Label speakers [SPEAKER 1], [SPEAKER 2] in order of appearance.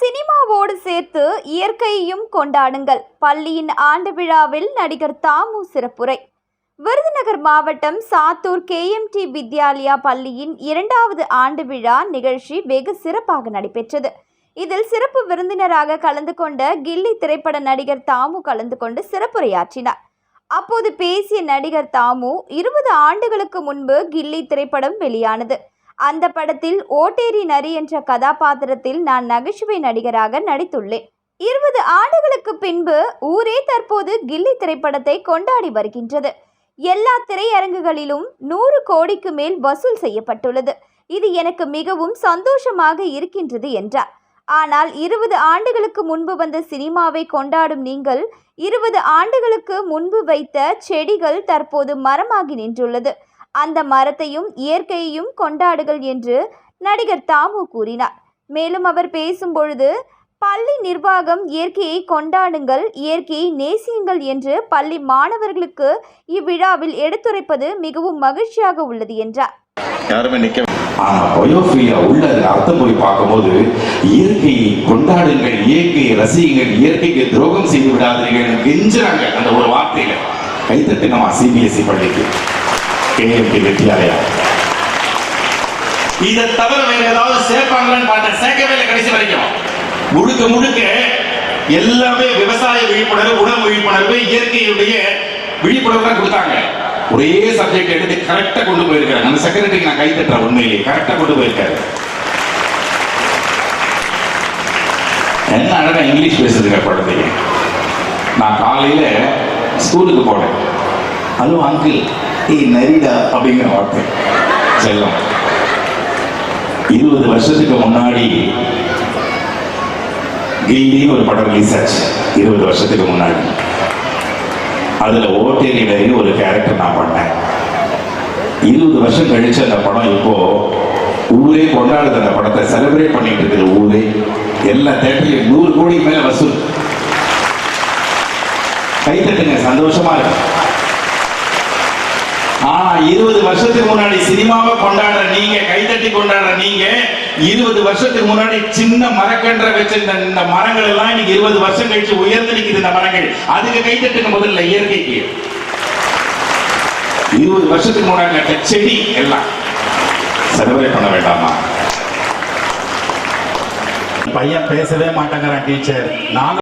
[SPEAKER 1] சினிமாவோடு சேர்த்து இயற்கையையும் கொண்டாடுங்கள். பள்ளியின் ஆண்டு விழாவில் நடிகர் தாமு சிறப்புரை. விருதுநகர் மாவட்டம் சாத்தூர் கேஎம்டி வித்யாலயா பள்ளியின் இரண்டாவது ஆண்டு விழா நிகழ்ச்சி வெகு சிறப்பாக நடைபெற்றது. இதில் சிறப்பு விருந்தினராக கலந்து கொண்ட கில்லி திரைப்பட நடிகர் தாமு கலந்து கொண்டு சிறப்புரையாற்றினார். அப்போது பேசிய நடிகர் தாமு இருபது ஆண்டுகளுக்கு முன்பு கில்லி திரைப்படம் வெளியானது. அந்த படத்தில் ஓட்டேரி நரி என்ற கதாபாத்திரத்தில் நான் நகைச்சுவை நடிகராக நடித்துள்ளேன். இருபது ஆண்டுகளுக்கு பின்பு ஊரே தற்போது கில்லி திரைப்படத்தை கொண்டாடி வருகின்றது. எல்லா திரையரங்குகளிலும் நூறு கோடிக்கு மேல் வசூல் செய்யப்பட்டுள்ளது. இது எனக்கு மிகவும் சந்தோஷமாக இருக்கின்றது என்றார். ஆனால் இருபது ஆண்டுகளுக்கு முன்பு வந்த சினிமாவை கொண்டாடும் நீங்கள் இருபது ஆண்டுகளுக்கு முன்பு வைத்த செடிகள் தற்போது மரமாகி நின்றுள்ளது. அந்த மரத்தையும் இயற்கையையும் கொண்டாடுகள் என்று நடிகர் தாமு கூறினார். மேலும் அவர் பேசும்பொழுது பள்ளி நிர்வாகம் இயற்கையை கொண்டாடுங்கள் இயற்கையை நேசியுங்கள் என்று பள்ளி மாணவர்களுக்கு இவ்விழாவில் எடுத்துரைப்பது மிகவும் மகிழ்ச்சியாக உள்ளது என்றார்.
[SPEAKER 2] உள்ள அர்த்தம் போய் பார்க்கும்போது இயற்கையை கொண்டாடுங்கள் இயற்கையை ரசியுங்கள் இயற்கைக்கு துரோகம் செய்து விடாதீர்கள் கெஞ்சுறாங்க அந்த ஒரு வார்த்தையில. கைத்தட்டுங்கம்மா சிபிஎஸ்இ பள்ளிக்கு. கேஎம்பி வித்யாலயா இதை தவிர வேற ஏதாவது சேர்ப்பாங்களான்னு பார்த்தேன் சேர்க்கவே இல்லை கடைசி வரைக்கும். முழுக்க முழுக்க எல்லாமே விவசாய விழிப்புணர்வு உணவு விழிப்புணர்வு இயற்கையுடைய விழிப்புணர்வு தான் கொடுத்தாங்க. ஒரே சப்ஜெக்ட் எடுத்து கரெக்டா கொண்டு போயிருக்காரு. அந்த செக்ரட்டரிக்கு நான் கை தட்டுறேன் உண்மையிலேயே. கரெக்டா கொண்டு போயிருக்காரு. என்ன அழகா இங்கிலீஷ் பேசுறதுங்க குழந்தைங்க நான் காலையில ஸ்கூலுக்கு போனேன். ஹலோ அங்கிள் ஏய் நரிடா அப்படிங்கிற வார்த்தை. செல்லம். இருபது வருஷத்துக்கு முன்னாடி கில்லி ஒரு படம் ரிலீஸ் ஆச்சு. இருபது வருஷத்துக்கு முன்னாடி. அதுல ஓட்டேரி ஒரு கேரக்டர் நான் பண்ணேன். இருபது வருஷம் கழிச்சு அந்த படம் இப்போ ஊரே கொண்டாடுது அந்த படத்தை. செலிப்ரேட் பண்ணிட்டு இருக்குது ஊரே. எல்லா தேட்டர்லயும் நூறு கோடி மேல வசூல். கைத்தட்டுங்க சந்தோஷமா இருக்கு இருபது வருஷத்துக்கு முன்னாடி சினிமாவை கொண்டாடுற நீங்க கைதட்டி கொண்டாடுற நீங்க இருபது வருஷத்துக்கு முன்னாடி சின்ன மரக்கன்ற வச்சிருந்த இந்த மரங்கள் எல்லாம் இன்னைக்கு இருபது வருஷம் கழிச்சு உயர்ந்து நிற்குது இந்த மரங்கள். அதுக்கு கைத்தட்டுங்க முதல்ல இயற்கைக்கு இருபது வருஷத்துக்கு முன்னாடி நட்ட செடி எல்லாம். செலிப்ரேட் பண்ண வேண்டாமா?
[SPEAKER 3] பையன் பேசவே மாட்டேங்கிறான் டீச்சர். நாங்க